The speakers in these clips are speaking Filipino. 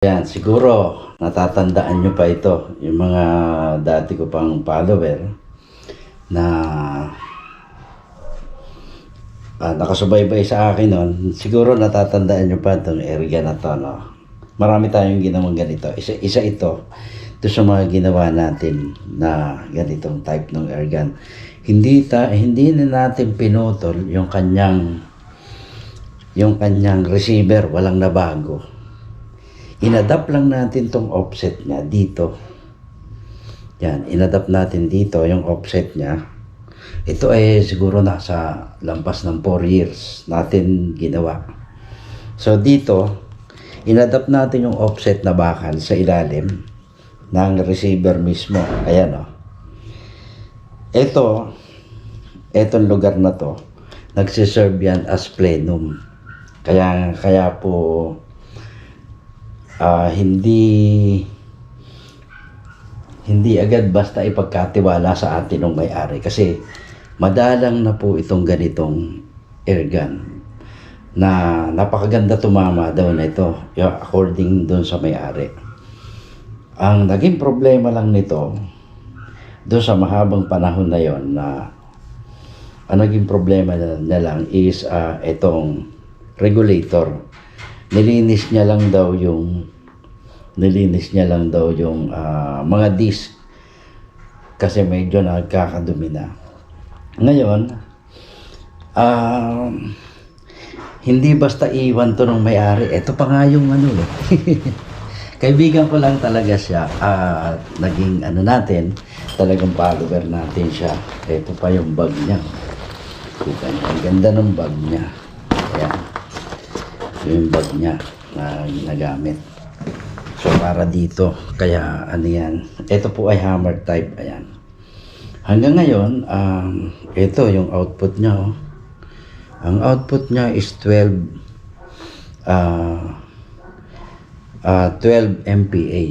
Yan, siguro natatandaan nyo pa ito, yung mga dati ko pang follower na ah, nakasubaybay sa akin noon, siguro natatandaan nyo pa itong area na to, no? Marami tayong ginawang ganito. Isa, isa ito, ito sa mga ginawa natin na ganitong type ng airgun. Hindi, ta, hindi na natin pinutol yung kanyang yung kanyang receiver, walang nabago inadapt lang natin tong offset niya dito. Yan, inadapt natin dito yung offset niya. Ito ay siguro nasa lampas ng 4 years natin ginawa. So dito, inadapt natin yung offset na bakal sa ilalim ng receiver mismo. Ayan o. Oh. Ito, etong lugar na to, nagsiserve yan as plenum. Kaya, kaya po, ah, hindi hindi agad basta ipagkatiwala sa atin ng may-ari kasi madalang na po itong ganitong airgun na napakaganda tumama daw na ito according doon sa may-ari. Ang naging problema lang nito doon sa mahabang panahon na yon na ang naging problema na, na lang is ah, itong regulator nilinis niya lang daw yung nilinis niya lang daw yung ah, mga disc kasi medyo nagkakadumi na. Ngayon, um, hindi basta iwan to ng may-ari. Ito pa nga yung ano eh. Kaibigan ko lang talaga siya. At naging ano natin, talagang follower natin siya. Ito pa yung bag niya. Ang ganda ng bag niya. Yung bag niya na ginagamit. So para dito, kaya ano yan. Ito po ay hammer type, ayan. Hanggang ngayon, um, ito yung output niya. Oh. Ang output niya is 12 uh, uh, 12 MPa.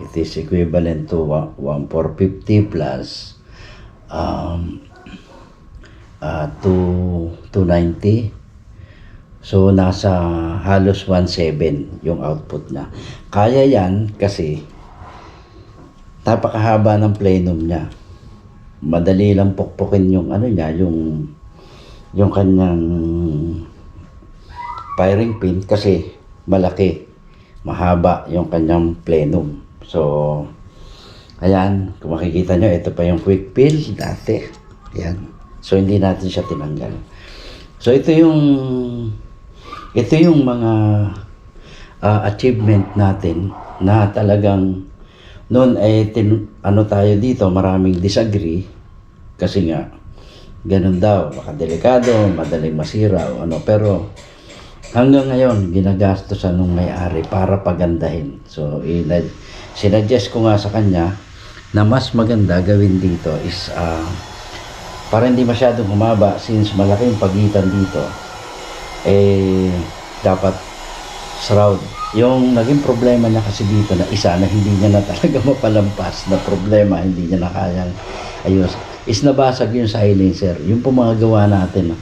It is equivalent to one- 1450 plus um, uh, 2 290 So, nasa halos 1.7 yung output niya. Kaya yan kasi napakahaba ng plenum niya. Madali lang pukpukin yung ano niya, yung yung kanyang firing pin kasi malaki, mahaba yung kanyang plenum. So, ayan, kung makikita nyo, ito pa yung quick fill dati. Ayan. So, hindi natin siya tinanggal. So, ito yung ito yung mga ah, achievement natin na talagang noon ay tin, ano tayo dito maraming disagree. Kasi nga ganun daw baka delikado madaling masira o ano. Pero hanggang ngayon ginagastosan nung may-ari para pagandahin. So sinuggest ko nga sa kanya na mas maganda gawin dito is ah, para hindi masyadong humaba since malaking pagitan dito eh dapat shroud. Yung naging problema niya kasi dito na isa na hindi niya na talaga mapalampas na problema, hindi niya na kayang ayos, is nabasag yung silencer. Yung po mga gawa natin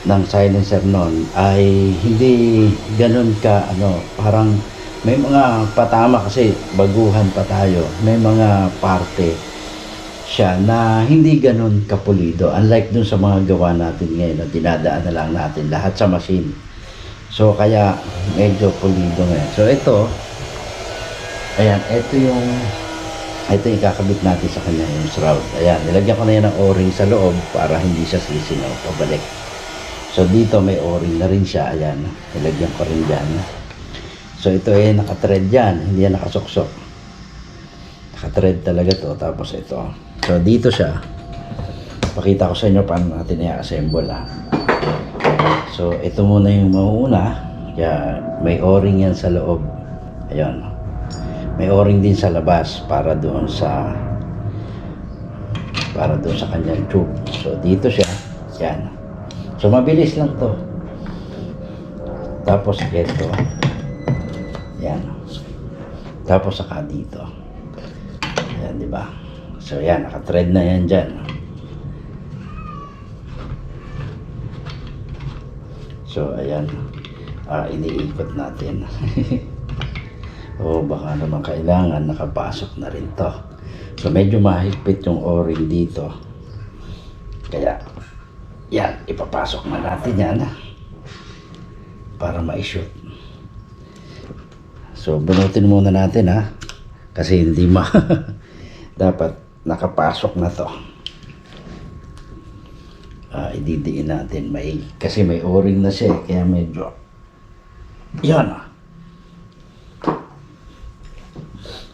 ng silencer noon ay hindi ganun ka ano, parang may mga patama kasi baguhan pa tayo. May mga parte siya na hindi ganun kapulido. Unlike dun sa mga gawa natin ngayon na dinadaan na lang natin lahat sa machine. So kaya medyo pulido ngayon. So ito, ayan, ito yung ito yung ikakabit natin sa kanya yung shroud. Ayan, nilagyan ko na yan ng o-ring sa loob para hindi siya sisinaw pabalik. So dito may o-ring na rin siya. Ayan, nilagyan ko rin dyan. So ito ay naka-thread yan, hindi yan nakasuksok. Naka-thread talaga to. Tapos ito. So dito siya. Pakita ko sa inyo paano natin i-assemble ha. So ito muna yung mauuna. Kaya may o-ring yan sa loob. Ayun. May o-ring din sa labas para doon sa para doon sa kanyang tube. So dito siya. Yan. So mabilis lang to. Tapos ito. Yan. Tapos saka dito. Yan, di ba? So yan, naka-thread na yan dyan. So ayan, ah, iniikot natin. O baka naman kailangan nakapasok na rin to. So medyo mahigpit yung o-ring dito. Kaya yan, ipapasok na natin yan ah. para ma-shoot. So bunutin muna natin ha. Kasi hindi ma... Dapat nakapasok na to. Ah, ididiin natin. May, kasi may o-ring na siya eh, kaya medyo... Ah.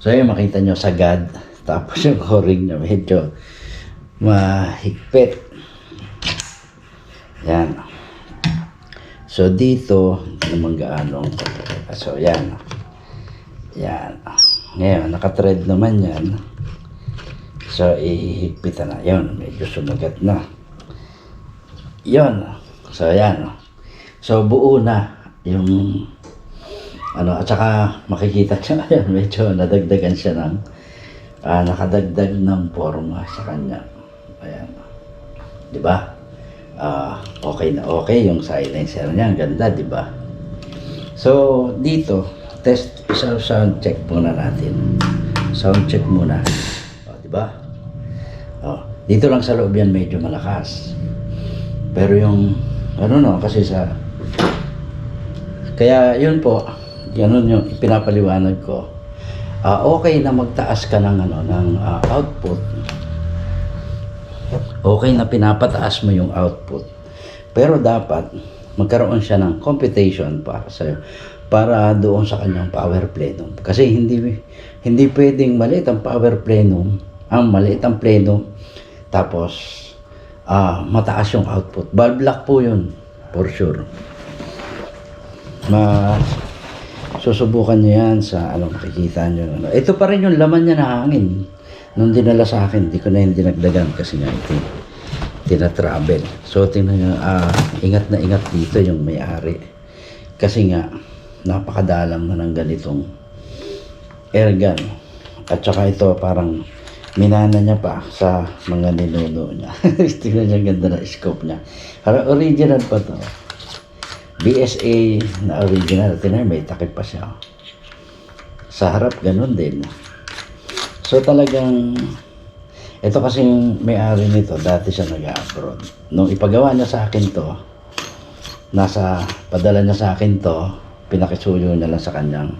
So yun, makita nyo sagad. Tapos yung o-ring niya medyo mahigpit. Yan. So dito, naman gaano. So yan. Yan. Ngayon, nakatread naman yan. So, ihigpitan na. Yun, medyo sumagat na. Yun. So, yan. So, buo na yung ano, at saka makikita siya, ayan, medyo nadagdagan siya ng ah, nakadagdag ng forma sa kanya. Ayan. Di ba? Ah, okay na okay yung silencer niya. Ang ganda, di ba? So, dito, test, sound check muna natin. Sound check muna. Ba? O, dito lang sa loob yan medyo malakas. Pero yung, ano no, kasi sa, kaya yun po, ganun yung pinapaliwanag ko. Ah, okay na magtaas ka ng, ano, ng ah, output. Okay na pinapataas mo yung output. Pero dapat magkaroon siya ng computation para sa para doon sa kanyang power plenum. Kasi hindi hindi pwedeng maliit ang power plenum, ang maliit ang plenum tapos ah mataas yung output. Valve lock po 'yun for sure. Ma susubukan niyo yan sa ano makikita niyo ano. Ito pa rin yung laman niya na hangin. Nung dinala sa akin, di ko na yung dinagdagan kasi nga ito tina-travel. So tingnan niyo, ah, ingat na ingat dito yung may-ari. Kasi nga napakadalang na ng ganitong airgun. At saka ito parang minana niya pa sa mga ninuno niya. Tingnan niyo ang ganda na scope niya. Parang original pa to. BSA na original. Tingnan may takip pa siya. Sa harap, ganun din. So talagang, ito kasi may-ari nito, dati siya nag-abroad. Nung ipagawa niya sa akin to, nasa, padala niya sa akin to, pinakisuyo niya lang sa kanyang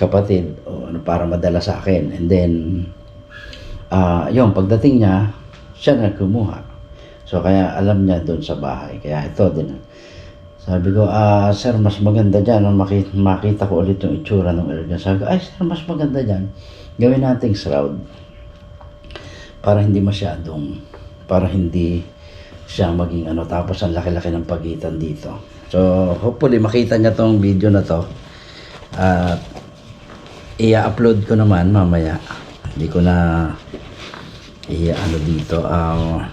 kapatid o ano, para madala sa akin. And then, ah yung pagdating niya, siya na kumuha. So kaya alam niya doon sa bahay. Kaya ito din. Sabi ko, ah, sir, mas maganda dyan. Nung makita, makita ko ulit yung itsura ng airgun. Sabi ko, ay, sir, mas maganda dyan. Gawin nating shroud. Para hindi masyadong, para hindi siya maging ano. Tapos ang laki-laki ng pagitan dito. So, hopefully makita niya tong video na to. At i-upload ko naman mamaya. Hindi ko na i-ano dito. ah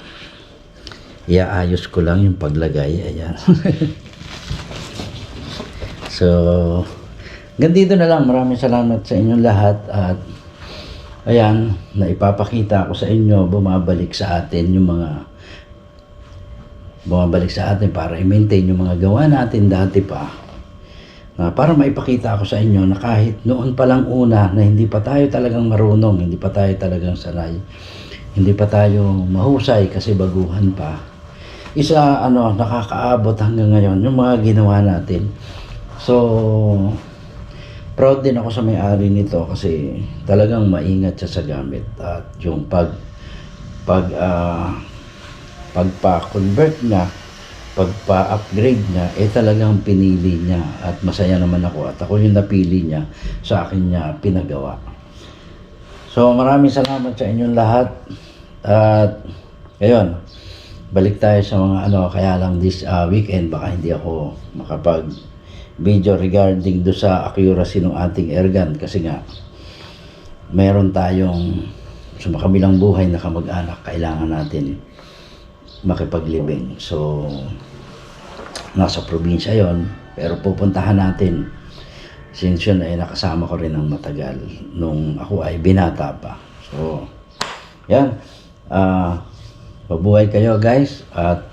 iaayos ko lang yung paglagay. Ayan. so, ganito na lang. Maraming salamat sa inyong lahat. At, ayan, naipapakita ko sa inyo, bumabalik sa atin yung mga bumabalik sa atin para i-maintain yung mga gawa natin dati pa. Na para maipakita ko sa inyo na kahit noon pa lang una na hindi pa tayo talagang marunong, hindi pa tayo talagang sanay, hindi pa tayo mahusay kasi baguhan pa. Isa ano nakakaabot hanggang ngayon yung mga ginawa natin. So proud din ako sa may-ari nito kasi talagang maingat siya sa gamit at yung pag pag ah, pagpa-convert niya, pagpa-upgrade niya, eh talagang pinili niya at masaya naman ako at ako yung napili niya sa akin niya pinagawa. So maraming salamat sa inyong lahat at ngayon, balik tayo sa mga ano, kaya lang this uh, weekend baka hindi ako makapag video regarding do sa accuracy ng ating airgun kasi nga meron tayong sa makabilang buhay na kamag-anak kailangan natin makipaglibing. So, nasa probinsya yon pero pupuntahan natin since yun ay nakasama ko rin ng matagal nung ako ay binata pa. So, yan. Ah, mabuhay kayo guys at